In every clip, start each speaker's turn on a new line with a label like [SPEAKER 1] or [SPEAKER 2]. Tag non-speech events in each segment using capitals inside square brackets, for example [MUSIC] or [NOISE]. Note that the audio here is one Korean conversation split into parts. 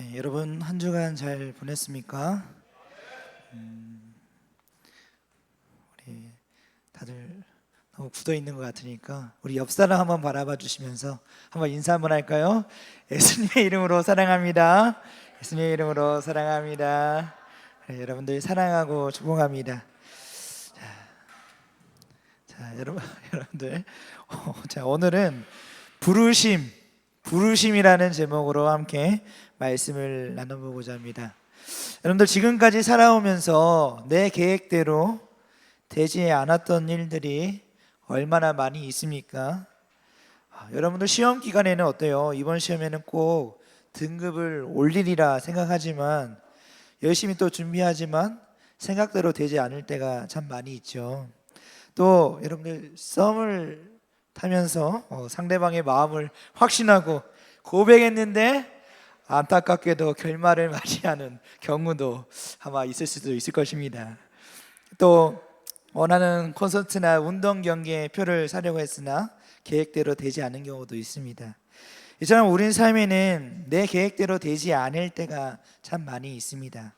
[SPEAKER 1] 예, 여러분 한 주간 잘 보냈습니까? 음, 우리 다들 너무 굳어 있는 것 같으니까 우리 옆 사람 한번 바라봐 주시면서 한번 인사 한번 할까요? 예수님의 이름으로 사랑합니다. 예수님의 이름으로 사랑합니다. 네, 여러분들 사랑하고 축복합니다. 자, 자 여러분 [LAUGHS] 여러분들 어, 자 오늘은 부르심 부르심이라는 제목으로 함께 말씀을 나눠보고자 합니다. 여러분들 지금까지 살아오면서 내 계획대로 되지 않았던 일들이 얼마나 많이 있습니까? 아, 여러분들 시험 기간에는 어때요? 이번 시험에는 꼭 등급을 올리리라 생각하지만 열심히 또 준비하지만 생각대로 되지 않을 때가 참 많이 있죠. 또 여러분들 썸을 타면서 어, 상대방의 마음을 확신하고 고백했는데 안타깝게도 결말을 [LAUGHS] 맞이하는 경우도 아마 있을 수도 있을 것입니다. 또 원하는 콘서트나 운동 경기에 표를 사려고 했으나 계획대로 되지 않은 경우도 있습니다. 이처럼 우린 삶에는 내 계획대로 되지 않을 때가 참 많이 있습니다.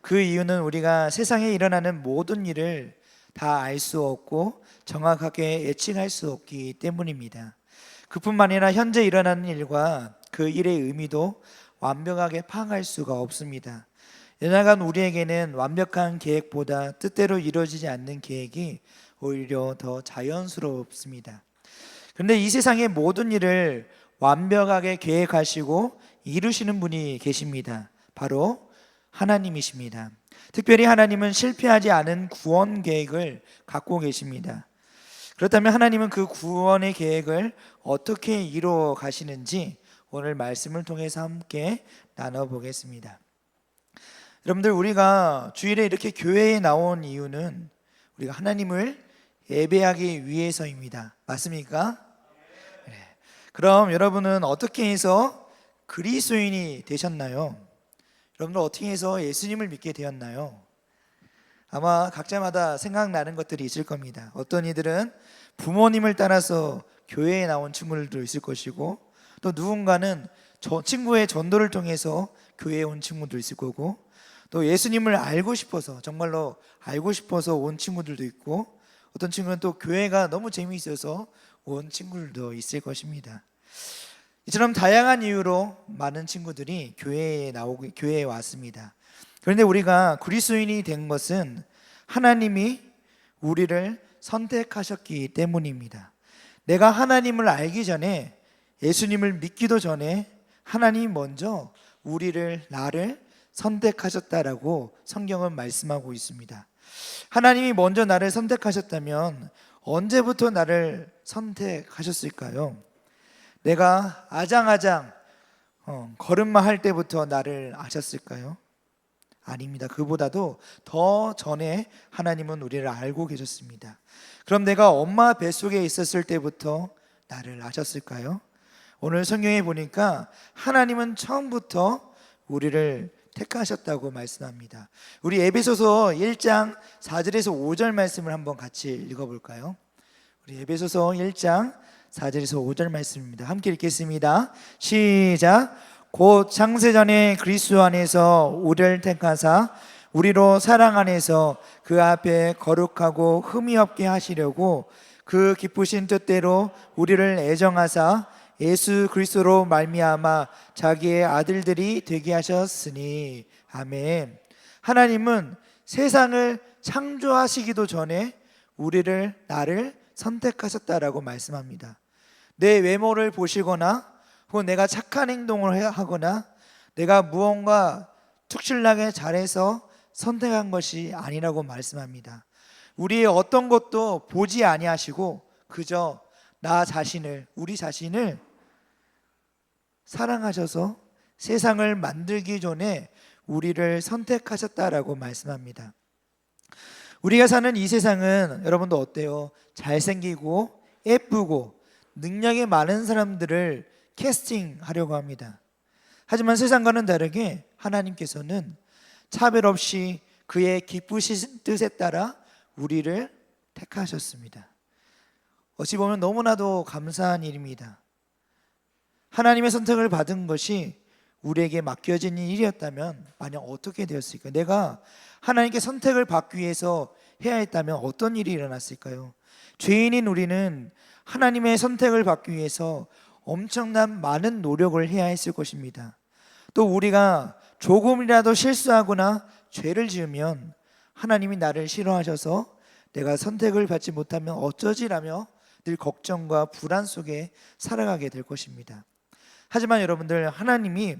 [SPEAKER 1] 그 이유는 우리가 세상에 일어나는 모든 일을 다 알 수 없고 정확하게 예측할 수 없기 때문입니다. 그뿐만 아니라 현재 일어나는 일과 그 일의 의미도 완벽하게 파악할 수가 없습니다. 연약한 우리에게는 완벽한 계획보다 뜻대로 이루어지지 않는 계획이 오히려 더 자연스럽습니다. 그런데 이 세상의 모든 일을 완벽하게 계획하시고 이루시는 분이 계십니다. 바로 하나님이십니다. 특별히 하나님은 실패하지 않은 구원 계획을 갖고 계십니다. 그렇다면 하나님은 그 구원의 계획을 어떻게 이루어 가시는지 오늘 말씀을 통해서 함께 나눠 보겠습니다. 여러분들 우리가 주일에 이렇게 교회에 나온 이유는 우리가 하나님을 예배하기 위해서입니다. 맞습니까? 네. 그럼 여러분은 어떻게 해서 그리스도인이 되셨나요? 여러분들 어떻게 해서 예수님을 믿게 되었나요? 아마 각자마다 생각나는 것들이 있을 겁니다. 어떤 이들은 부모님을 따라서 교회에 나온 친구들도 있을 것이고 또 누군가는 저 친구의 전도를 통해서 교회에 온 친구도 있을 거고 또 예수님을 알고 싶어서 정말로 알고 싶어서 온 친구들도 있고 어떤 친구는 또 교회가 너무 재미있어서 온 친구들도 있을 것입니다. 이처럼 다양한 이유로 많은 친구들이 교회에 나오고 교회에 왔습니다. 그런데 우리가 그리스도인이 된 것은 하나님이 우리를 선택하셨기 때문입니다. 내가 하나님을 알기 전에 예수님을 믿기도 전에 하나님이 먼저 우리를 나를 선택하셨다라고 성경은 말씀하고 있습니다. 하나님이 먼저 나를 선택하셨다면 언제부터 나를 선택하셨을까요? 내가 아장아장 어, 걸음마 할 때부터 나를 아셨을까요? 아닙니다. 그보다도 더 전에 하나님은 우리를 알고 계셨습니다. 그럼 내가 엄마 뱃속에 있었을 때부터 나를 아셨을까요? 오늘 성경에 보니까 하나님은 처음부터 우리를 택하셨다고 말씀합니다. 우리 에베소서 1장 4절에서 5절 말씀을 한번 같이 읽어 볼까요? 우리 에베소서 1장 4절에서 5절 말씀입니다. 함께 읽겠습니다. 시작. 곧 창세 전에 그리스도 안에서 우리를 택하사 우리로 사랑 안에서 그 앞에 거룩하고 흠이 없게 하시려고 그 기쁘신 뜻대로 우리를 애정하사 예수 그리스도로 말미암아 자기의 아들들이 되게 하셨으니 아멘. 하나님은 세상을 창조하시기도 전에 우리를 나를 선택하셨다라고 말씀합니다. 내 외모를 보시거나 혹은 내가 착한 행동을 하거나 내가 무언가 특출나게 잘해서 선택한 것이 아니라고 말씀합니다. 우리의 어떤 것도 보지 아니하시고 그저 나 자신을 우리 자신을 사랑하셔서 세상을 만들기 전에 우리를 선택하셨다라고 말씀합니다. 우리가 사는 이 세상은 여러분도 어때요? 잘생기고 예쁘고 능력이 많은 사람들을 캐스팅하려고 합니다. 하지만 세상과는 다르게 하나님께서는 차별 없이 그의 기쁘신 뜻에 따라 우리를 택하셨습니다. 어찌 보면 너무나도 감사한 일입니다. 하나님의 선택을 받은 것이 우리에게 맡겨진 일이었다면 만약 어떻게 되었을까? 내가 하나님께 선택을 받기 위해서 해야 했다면 어떤 일이 일어났을까요? 죄인인 우리는 하나님의 선택을 받기 위해서 엄청난 많은 노력을 해야 했을 것입니다. 또 우리가 조금이라도 실수하거나 죄를 지으면 하나님이 나를 싫어하셔서 내가 선택을 받지 못하면 어쩌지라며 늘 걱정과 불안 속에 살아가게 될 것입니다. 하지만 여러분들 하나님이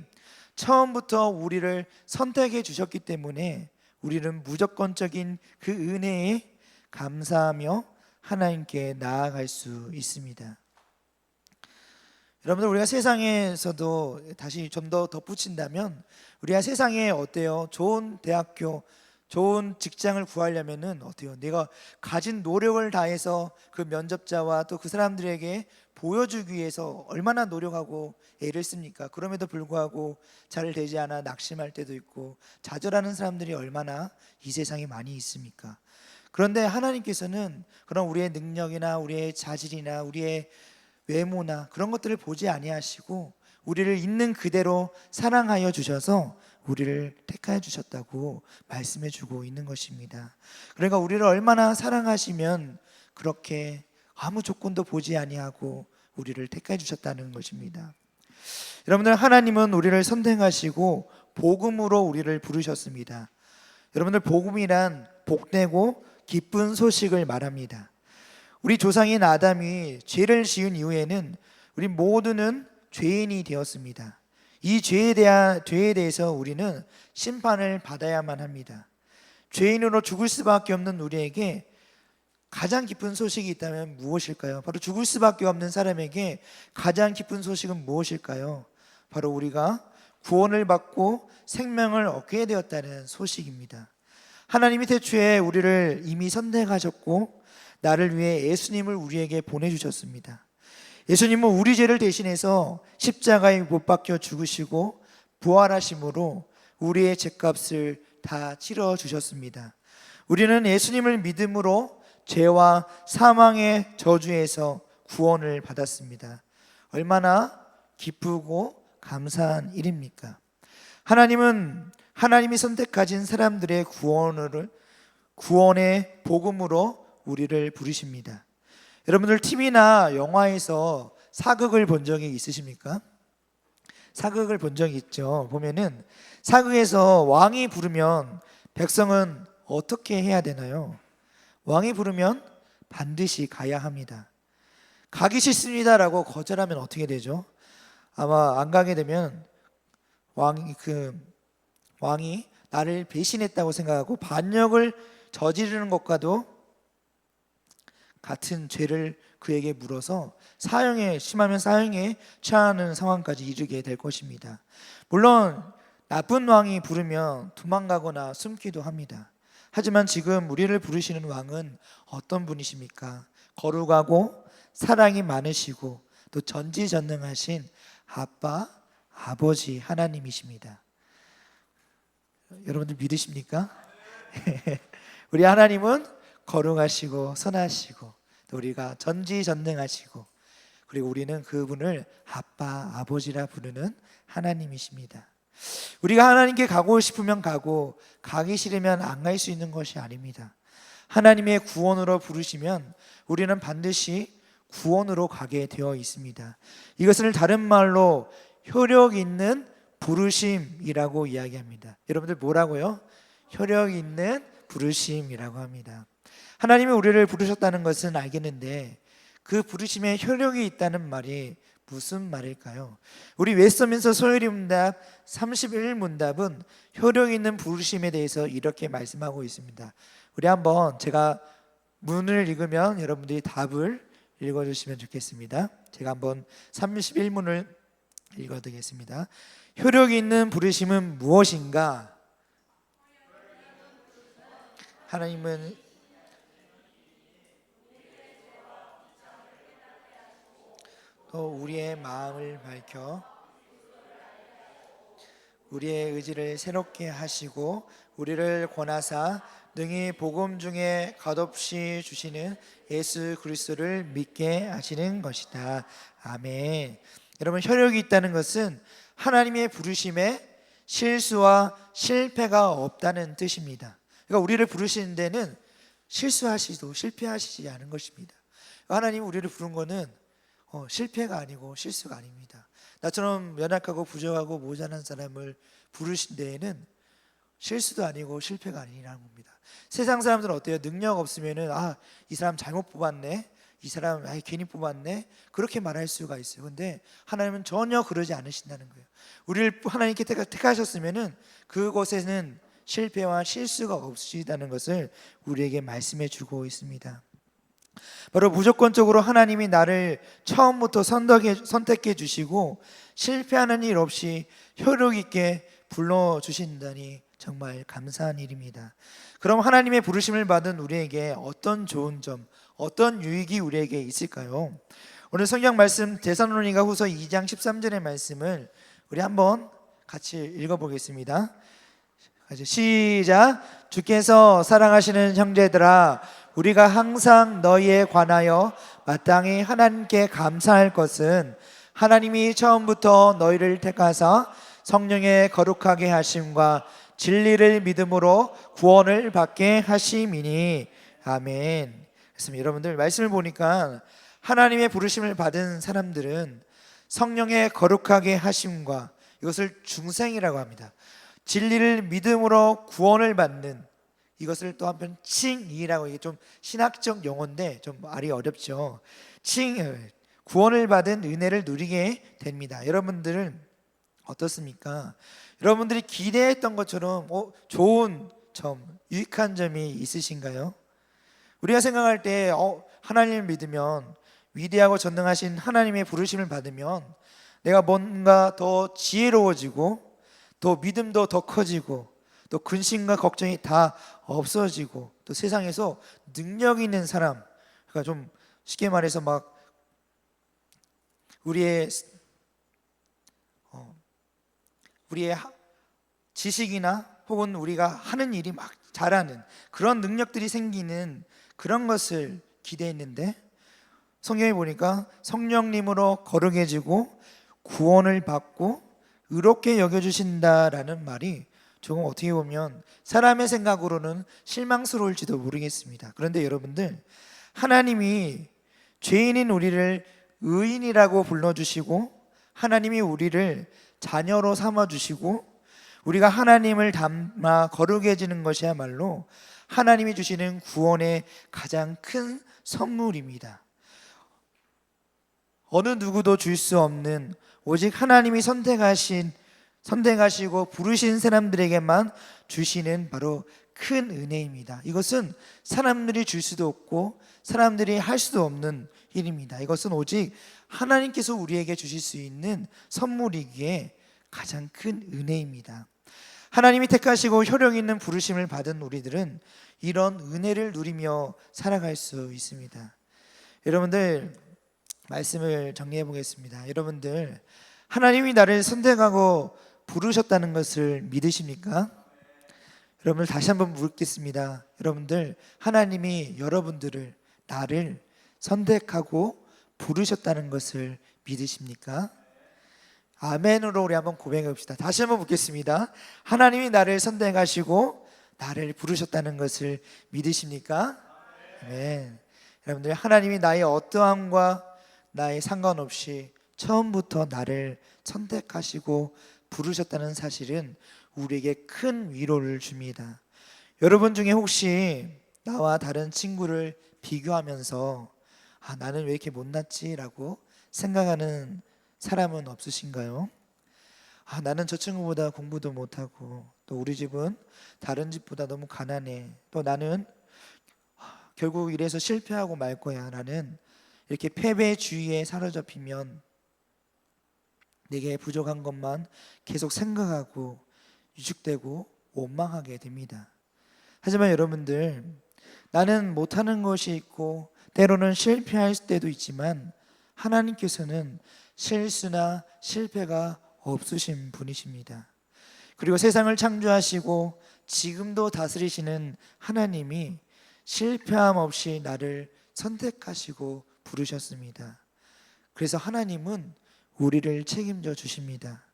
[SPEAKER 1] 처음부터 우리를 선택해 주셨기 때문에 우리는 무조건적인 그 은혜에 감사하며 하나님께 나아갈 수 있습니다. 여러분들 우리가 세상에서도 다시 좀 더 덧붙인다면 우리가 세상에 어때요? 좋은 대학교, 좋은 직장을 구하려면은 어때요? 내가 가진 노력을 다해서 그 면접자와 또 그 사람들에게 보여주기 위해서 얼마나 노력하고 애를 씁니까? 그럼에도 불구하고 잘 되지 않아 낙심할 때도 있고 좌절하는 사람들이 얼마나 이 세상에 많이 있습니까? 그런데 하나님께서는 그런 우리의 능력이나 우리의 자질이나 우리의 외모나 그런 것들을 보지 아니하시고 우리를 있는 그대로 사랑하여 주셔서 우리를 택하여 주셨다고 말씀해 주고 있는 것입니다. 그러니까 우리를 얼마나 사랑하시면 그렇게 아무 조건도 보지 아니하고 우리를 택해 주셨다는 것입니다. 여러분들 하나님은 우리를 선택하시고 복음으로 우리를 부르셨습니다. 여러분들 복음이란 복되고 기쁜 소식을 말합니다. 우리 조상인 아담이 죄를 지은 이후에는 우리 모두는 죄인이 되었습니다. 이 죄에 대한 죄에 대해서 우리는 심판을 받아야만 합니다. 죄인으로 죽을 수밖에 없는 우리에게 가장 기쁜 소식이 있다면 무엇일까요? 바로 죽을 수밖에 없는 사람에게 가장 기쁜 소식은 무엇일까요? 바로 우리가 구원을 받고 생명을 얻게 되었다는 소식입니다. 하나님이 태초에 우리를 이미 선택하셨고 나를 위해 예수님을 우리에게 보내주셨습니다. 예수님은 우리 죄를 대신해서 십자가에 못 박혀 죽으시고 부활하심으로 우리의 죄값을 다 치러 주셨습니다. 우리는 예수님을 믿음으로 죄와 사망의 저주에서 구원을 받았습니다. 얼마나 기쁘고 감사한 일입니까? 하나님은 하나님이 선택하신 사람들의 구원을 구원의 복음으로 우리를 부르십니다. 여러분들 TV나 영화에서 사극을 본 적이 있으십니까? 사극을 본 적이 있죠. 보면은 사극에서 왕이 부르면 백성은 어떻게 해야 되나요? 왕이 부르면 반드시 가야 합니다. 가기 싫습니다라고 거절하면 어떻게 되죠? 아마 안 가게 되면 왕이 그 왕이 나를 배신했다고 생각하고 반역을 저지르는 것과도 같은 죄를 그에게 물어서 사형에 심하면 사형에 처하는 상황까지 이르게 될 것입니다. 물론 나쁜 왕이 부르면 도망가거나 숨기도 합니다. 하지만 지금 우리를 부르시는 왕은 어떤 분이십니까? 거룩하고 사랑이 많으시고 또 전지전능하신 아빠, 아버지 하나님이십니다. 여러분들 믿으십니까? [LAUGHS] 우리 하나님은 거룩하시고 선하시고 또 우리가 전지전능하시고 그리고 우리는 그분을 아빠, 아버지라 부르는 하나님이십니다. 우리가 하나님께 가고 싶으면 가고 가기 싫으면 안 갈 수 있는 것이 아닙니다. 하나님의 구원으로 부르시면 우리는 반드시 구원으로 가게 되어 있습니다. 이것을 다른 말로 효력 있는 부르심이라고 이야기합니다. 여러분들 뭐라고요? 효력 있는 부르심이라고 합니다. 하나님이 우리를 부르셨다는 것은 알겠는데 그 부르심에 효력이 있다는 말이 무슨 말일까요? 우리 웨스터민서 소요리 문답 31 문답은 효력 있는 부르심에 대해서 이렇게 말씀하고 있습니다. 우리 한번 제가 문을 읽으면 여러분들이 답을 읽어 주시면 좋겠습니다. 제가 한번 31문을 읽어 드리겠습니다. 효력 있는 부르심은 무엇인가? 하나님은 또 우리의 마음을 밝혀 우리의 의지를 새롭게 하시고 우리를 권하사 능히 복음 중에 값없이 주시는 예수 그리스도를 믿게 하시는 것이다. 아멘. 여러분 혈육이 있다는 것은 하나님의 부르심에 실수와 실패가 없다는 뜻입니다. 그러니까 우리를 부르시는 데는 실수하시도 실패하시지 않은 것입니다. 하나님 우리를 부른 거는 어, 실패가 아니고 실수가 아닙니다. 나처럼 연약하고 부족하고 모자란 사람을 부르신 데에는 실수도 아니고 실패가 아니라는 겁니다. 세상 사람들은 어때요? 능력 없으면은 아, 이 사람 잘못 뽑았네. 이 사람 아, 괜히 뽑았네. 그렇게 말할 수가 있어요. 근데 하나님은 전혀 그러지 않으신다는 거예요. 우리를 하나님께 택하- 택하셨으면은 그곳에는 실패와 실수가 없으시다는 것을 우리에게 말씀해 주고 있습니다. 바로 무조건적으로 하나님이 나를 처음부터 선택해 주시고 실패하는 일 없이 효력 있게 불러 주신다니 정말 감사한 일입니다. 그럼 하나님의 부르심을 받은 우리에게 어떤 좋은 점, 어떤 유익이 우리에게 있을까요? 오늘 성경 말씀 데살로니가 후서 2장 13절의 말씀을 우리 한번 같이 읽어 보겠습니다. 같이 시작. 주께서 사랑하시는 형제들아, 우리가 항상 너희에 관하여 마땅히 하나님께 감사할 것은 하나님이 처음부터 너희를 택하사 성령의 거룩하게 하심과 진리를 믿음으로 구원을 받게 하심이니 아멘. 그렇습니다. 여러분들 말씀을 보니까 하나님의 부르심을 받은 사람들은 성령의 거룩하게 하심과 이것을 중생이라고 합니다. 진리를 믿음으로 구원을 받는 이것을 또 한편 칭이라고 이게 좀 신학적 용어인데 좀 말이 어렵죠. 칭 구원을 받은 은혜를 누리게 됩니다. 여러분들은 어떻습니까? 여러분들이 기대했던 것처럼 어, 좋은 점, 유익한 점이 있으신가요? 우리가 생각할 때 어, 하나님을 믿으면 위대하고 전능하신 하나님의 부르심을 받으면 내가 뭔가 더 지혜로워지고 더 믿음도 더 커지고 또 근심과 걱정이 다 없어지고 또 세상에서 능력 있는 사람 그러니까 좀 쉽게 말해서 막 우리의 어, 우리의 하- 지식이나 혹은 우리가 하는 일이 막 잘하는 그런 능력들이 생기는 그런 것을 기대했는데 성경에 보니까 성령님으로 거룩해지고 구원을 받고 의롭게 여겨주신다라는 말이 조금 어떻게 보면 사람의 생각으로는 실망스러울지도 모르겠습니다. 그런데 여러분들 하나님이 죄인인 우리를 의인이라고 불러주시고 하나님이 우리를 자녀로 삼아주시고 우리가 하나님을 닮아 거룩해지는 것이야말로 하나님이 주시는 구원의 가장 큰 선물입니다. 어느 누구도 줄 수 없는 오직 하나님이 선택하신 선택하시고 부르신 사람들에게만 주시는 바로 큰 은혜입니다. 이것은 사람들이 줄 수도 없고 사람들이 할 수도 없는 일입니다. 이것은 오직 하나님께서 우리에게 주실 수 있는 선물이기에 가장 큰 은혜입니다. 하나님이 택하시고 효력 있는 부르심을 받은 우리들은 이런 은혜를 누리며 살아갈 수 있습니다. 여러분들 말씀을 정리해 보겠습니다. 여러분들 하나님이 나를 선택하고 부르셨다는 것을 믿으십니까? 여러분들 다시 한번 묻겠습니다. 여러분들 하나님이 여러분들을 나를 선택하고 부르셨다는 것을 믿으십니까? 아멘으로 우리 한번 고백해 봅시다. 다시 한번 묻겠습니다. 하나님이 나를 선택하시고 나를 부르셨다는 것을 믿으십니까? 아멘. 여러분들 하나님이 나의 어떠함과 나의 상관없이 처음부터 나를 선택하시고 부르셨다는 사실은 우리에게 큰 위로를 줍니다. 여러분 중에 혹시 나와 다른 친구를 비교하면서 아, 나는 왜 이렇게 못났지라고 생각하는 사람은 없으신가요? 아, 나는 저 친구보다 공부도 못하고 또 우리 집은 다른 집보다 너무 가난해. 또 나는 아, 결국 이래서 실패하고 말 거야. 라는 이렇게 패배주의에 사로잡히면 내게 부족한 것만 계속 생각하고 위축되고 원망하게 됩니다. 하지만 여러분들 나는 못하는 것이 있고 때로는 실패할 때도 있지만 하나님께서는 실수나 실패가 없으신 분이십니다. 그리고 세상을 창조하시고 지금도 다스리시는 하나님이 실패함 없이 나를 선택하시고 부르셨습니다. 그래서 하나님은 우리를 책임져 주십니다.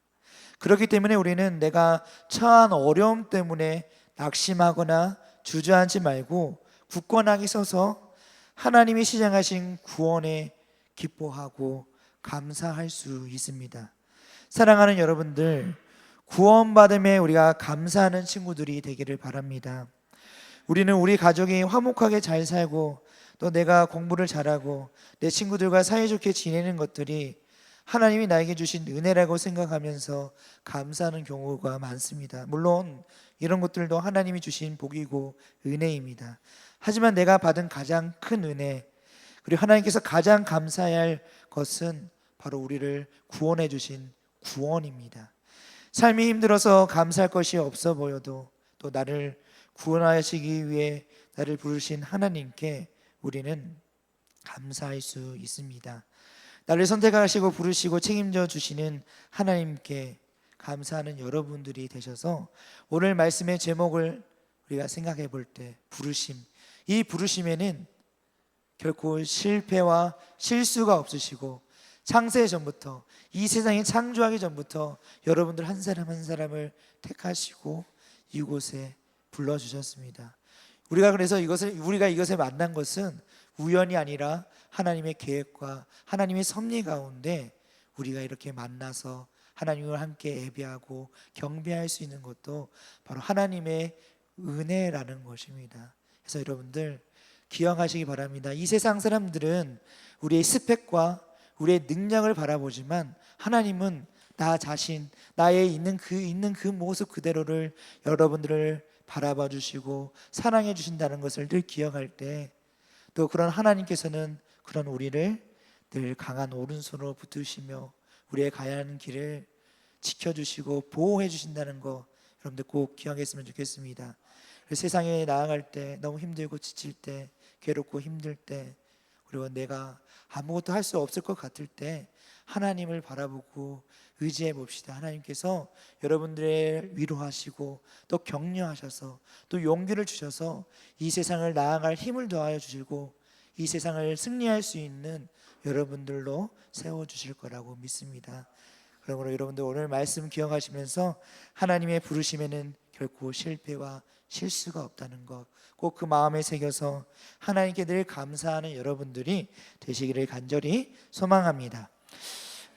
[SPEAKER 1] 그렇기 때문에 우리는 내가 처한 어려움 때문에 낙심하거나 주저앉지 말고 굳건하게 서서 하나님이 시작하신 구원에 기뻐하고 감사할 수 있습니다. 사랑하는 여러분들, 구원받음에 우리가 감사하는 친구들이 되기를 바랍니다. 우리는 우리 가족이 화목하게 잘 살고 또 내가 공부를 잘하고 내 친구들과 사이좋게 지내는 것들이 하나님이 나에게 주신 은혜라고 생각하면서 감사하는 경우가 많습니다. 물론 이런 것들도 하나님이 주신 복이고 은혜입니다. 하지만 내가 받은 가장 큰 은혜 그리고 하나님께서 가장 감사해야 할 것은 바로 우리를 구원해 주신 구원입니다. 삶이 힘들어서 감사할 것이 없어 보여도 또 나를 구원하시기 위해 나를 부르신 하나님께 우리는 감사할 수 있습니다. 나를 선택하시고 부르시고 책임져 주시는 하나님께 감사하는 여러분들이 되셔서 오늘 말씀의 제목을 우리가 생각해 볼 때 부르심 이 부르심에는 결코 실패와 실수가 없으시고 창세 전부터 이 세상이 창조하기 전부터 여러분들 한 사람 한 사람을 택하시고 이곳에 불러 주셨습니다. 우리가 그래서 이것을 우리가 이것에 만난 것은 우연이 아니라 하나님의 계획과 하나님의 섭리 가운데 우리가 이렇게 만나서 하나님을 함께 예배하고 경배할 수 있는 것도 바로 하나님의 은혜라는 것입니다. 그래서 여러분들 기억하시기 바랍니다. 이 세상 사람들은 우리의 스펙과 우리의 능력을 바라보지만 하나님은 나 자신, 나의 있는 그 있는 그 모습 그대로를 여러분들을 바라봐 주시고 사랑해 주신다는 것을 늘 기억할 때 또 그런 하나님께서는 그런 우리를 늘 강한 오른손으로 붙드시며 우리의 가야 하는 길을 지켜 주시고 보호해 주신다는 거 여러분들 꼭 기억했으면 좋겠습니다. 세상에 나아갈 때 너무 힘들고 지칠 때 괴롭고 힘들 때 그리고 내가 아무것도 할 수 없을 것 같을 때 하나님을 바라보고 의지해 봅시다. 하나님께서 여러분들의 위로하시고 또 격려하셔서 또 용기를 주셔서 이 세상을 나아갈 힘을 더하여 주시고 이 세상을 승리할 수 있는 여러분들로 세워 주실 거라고 믿습니다. 그러므로 여러분들 오늘 말씀 기억하시면서 하나님의 부르심에는 결코 실패와 실수가 없다는 것 꼭 그 마음에 새겨서 하나님께 늘 감사하는 여러분들이 되시기를 간절히 소망합니다.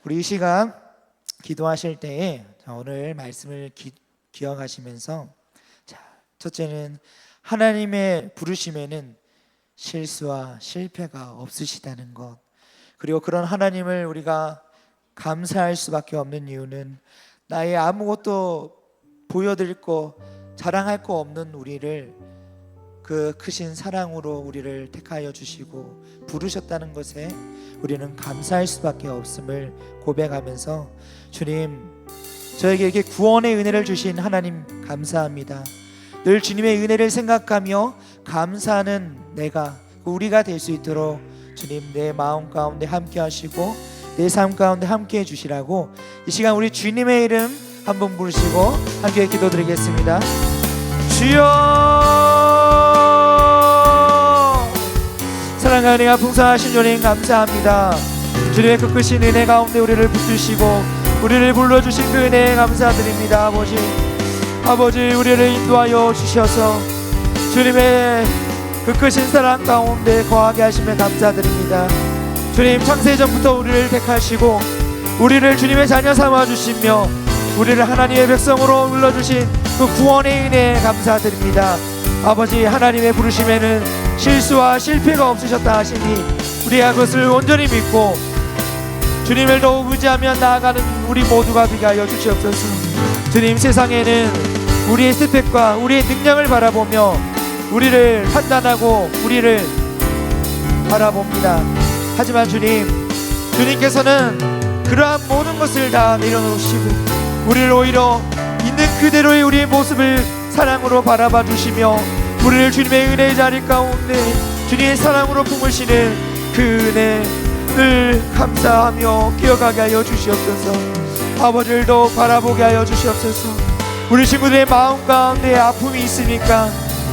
[SPEAKER 1] 우리 이 시간 기도하실 때에 오늘 말씀을 기, 기억하시면서 자, 첫째는 하나님의 부르심에는 실수와 실패가 없으시다는 것. 그리고 그런 하나님을 우리가 감사할 수밖에 없는 이유는 나의 아무것도 보여드릴 거 자랑할 거 없는 우리를 그 크신 사랑으로 우리를 택하여 주시고 부르셨다는 것에 우리는 감사할 수밖에 없음을 고백하면서 주님 저에게 이렇게 구원의 은혜를 주신 하나님 감사합니다. 늘 주님의 은혜를 생각하며 감사하는 내가 우리가 될 수 있도록 주님 내 마음 가운데 함께 하시고 내 삶 가운데 함께 해 주시라고 이 시간 우리 주님의 이름 한번 부르시고 함께 기도드리겠습니다. 주여. 사랑과 은혜가 풍성하신 주님 감사합니다. 주님의 그 크신 은혜 가운데 우리를 붙드시고 우리를 불러주신 그 은혜에 감사드립니다. 아버지 아버지 우리를 인도하여 주셔서 주님의 그 크신 사랑 가운데 거하게 하시며 감사드립니다. 주님 창세 전부터 우리를 택하시고 우리를 주님의 자녀 삼아 주시며 우리를 하나님의 백성으로 불러주신 그 구원의 은혜에 감사드립니다. 아버지 하나님의 부르심에는 실수와 실패가 없으셨다 하시니 우리가 그것을 온전히 믿고 주님을 더욱 의지하며 나아가는 우리 모두가 되게 하여 주시옵소서. 주님 세상에는 우리의 스펙과 우리의 능력을 바라보며 우리를 판단하고 우리를 바라봅니다. 하지만 주님 주님께서는 그러한 모든 것을 다 내려놓으시고 우리를 오히려 있는 그대로의 우리의 모습을 사랑으로 바라봐 주시며 우리를 주님의 은혜의 자리 가운데 주님의 사랑으로 품으시는 그 은혜를 감사하며 기억하게 하여 주시옵소서 아버지를 더욱 바라보게 하여 주시옵소서 우리 친구들의 마음 가운데 아픔이 있습니까?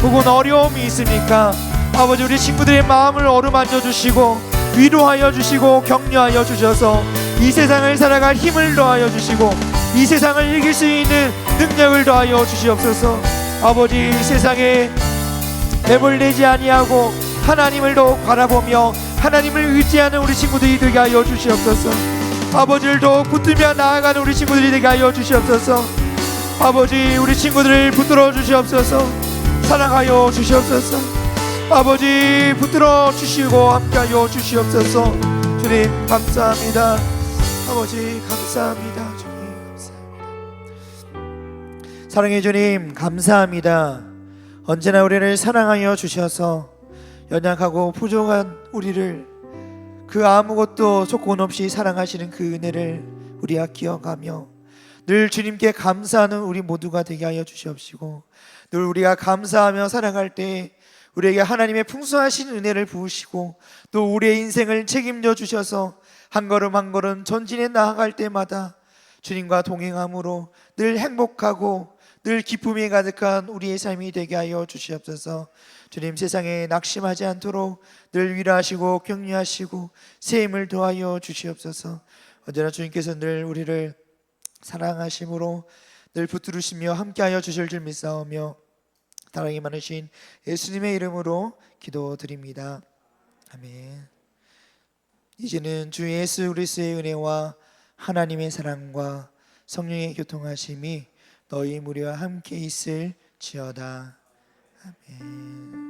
[SPEAKER 1] 혹은 어려움이 있습니까? 아버지 우리 친구들의 마음을 어루만져 주시고 위로하여 주시고 격려하여 주셔서 이 세상을 살아갈 힘을 더하여 주시고 이 세상을 이길 수 있는 능력을 더하여 주시옵소서. 아버지 세상에 매몰되지 아니하고 하나님을 더욱 바라보며 하나님을 의지하는 우리 친구들이 되게 하여 주시옵소서. 아버지를 더욱 붙들며 나아가는 우리 친구들이 되게 하여 주시옵소서. 아버지 우리 친구들을 붙들어 주시옵소서. 사랑하여 주시옵소서. 아버지 붙들어 주시고 함께하여 주시옵소서. 주님 감사합니다. 아버지 감사합니다 사랑해 주님 감사합니다. 언제나 우리를 사랑하여 주셔서 연약하고 부족한 우리를 그 아무것도 조건 없이 사랑하시는 그 은혜를 우리가 기억하며 늘 주님께 감사하는 우리 모두가 되게 하여 주시옵시고 늘 우리가 감사하며 살아갈 때 우리에게 하나님의 풍성하신 은혜를 부으시고 또 우리의 인생을 책임져 주셔서 한 걸음 한 걸음 전진해 나아갈 때마다 주님과 동행함으로 늘 행복하고 늘 기쁨이 가득한 우리의 삶이 되게 하여 주시옵소서. 주님 세상에 낙심하지 않도록 늘 위로하시고 격려하시고 새 힘을 더하여 주시옵소서. 언제나 주님께서 늘 우리를 사랑하심으로 늘 붙들으시며 함께하여 주실 줄 믿사오며 사랑이 많으신 예수님의 이름으로 기도드립니다. 아멘. 이제는 주 예수 그리스도의 은혜와 하나님의 사랑과 성령의 교통하심이 너희 무리와 함께 있을지어다. 아멘.